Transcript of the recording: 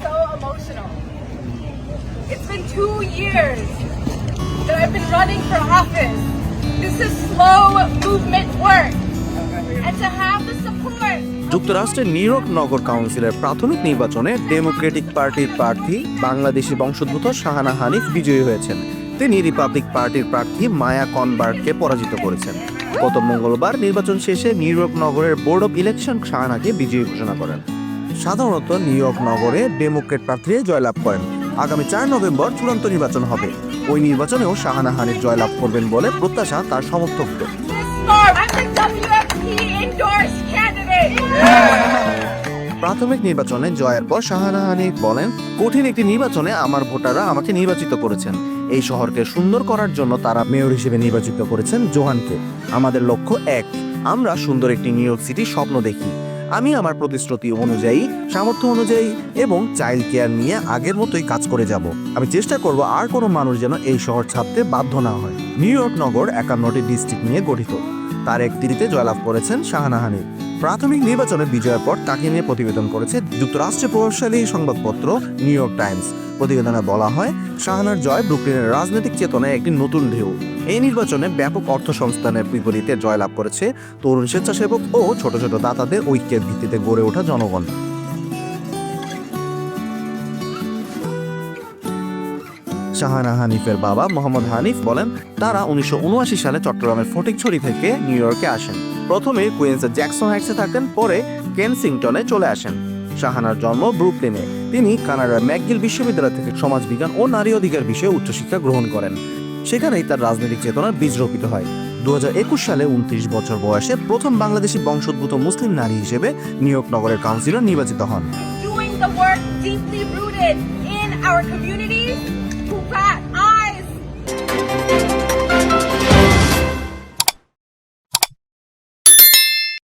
so emotional. It's been two years that I've been running for office. This is slow movement work. And to have the support যুক্তরাষ্ট্রের New York নগর কাউন্সিলের প্রাথমিক নির্বাচনে Democratic পার্টির প্রার্থী বাংলাদেশি বংশোদ্ভূত শাহানা হানিফ বিজয়ী হয়েছেন তিনি রিপাবলিক পার্টির প্রার্থী মায়া কনবার্গকে পরাজিত করেছেন গত মঙ্গলবার নির্বাচন শেষে নিউ ইয়র্ক নগরের বোর্ড অব ইলেকশন শাহানাকে বিজয়ী ঘোষণা করেন সাধারণত নিউ ইয়র্ক নগরে ডেমোক্রেট প্রার্থীরা জয়লাভ করেন। আগামী চার নভেম্বর চূড়ান্ত নির্বাচন হবে। ওই নির্বাচনেও শাহানা হানিফ জয়লাভ করবেন বলে প্রত্যাশা তার সমর্থকদের. প্রাথমিক নির্বাচনে জয়ের পর শাহানা হানিফ বলেন, কঠিন একটি নির্বাচনে আমার ভোটাররা আমাকে নির্বাচিত করেছেন। এই শহরকে সুন্দর করার জন্য তারা মেয়র হিসেবে নির্বাচিত করেছেন জোহানকে। আমাদের লক্ষ্য এক, আমরা সুন্দর একটি নিউ ইয়র্ক সিটি স্বপ্ন দেখি। আমি আমার প্রতিশ্রুতি অনুযায়ী, সামর্থ্য অনুযায়ী এবং চাইল্ড কেয়ার নিয়ে আগের মতোই কাজ করে যাব। আমি চেষ্টা করব আর কোনো মানুষ যেন এই শহর ছাড়তে বাধ্য না হয়। নিউ ইয়র্ক নগর একান্নটি ডিস্ট্রিক্ট নিয়ে গঠিত। তার একটিতে জয়লাভ করেছেন শাহানা হানিফ প্রাথমিক নির্বাচনে বিজয়ের পর তাকে নিয়ে প্রতিবেদন করেছে যুক্তরাষ্ট্রের প্রভাবশালী সংবাদপত্র নিউ ইয়র্ক টাইমস। প্রতিবেদনে বলা হয় শাহানার জয় ব্রুকলিনের রাজনৈতিক চেতনায় একটি নতুন ঢেউ। এই নির্বাচনে ব্যাপক অর্থ সংস্থানের বিপরীতে জয়লাভ করেছে তরুণ স্বেচ্ছাসেবক ও ছোট ছোট দাতাদের ঐক্যের ভিত্তিতে গড়ে ওঠা জনগণ। শাহানা হানিফের বাবা মোহাম্মদ হানিফ বলেন, তারা উনিশশো ঊনআশি সালে চট্টগ্রামের ফটিকছড়ি থেকে নিউ ইয়র্কে আসেন। প্রথমে কুইন্সের জ্যাকসন হাইটসে থাকেন, পরে কেনসিংটনে চলে আসেন। শাহানার জন্ম ব্রুকলিনে। তিনি কানাডার ম্যাকগিল বিশ্ববিদ্যালয় থেকে সমাজবিজ্ঞান ও নারী অধিকার বিষয়ে উচ্চশিক্ষা গ্রহণ করেন। সেখানেই তার রাজনৈতিক চেতনার বীজ রোপিত হয়। দু হাজার একুশ সালে উনত্রিশ বছর বয়সে প্রথম বাংলাদেশি বংশোদ্ভূত মুসলিম নারী হিসেবে নিয়োগ নগরের কাউন্সিলর নির্বাচিত হন।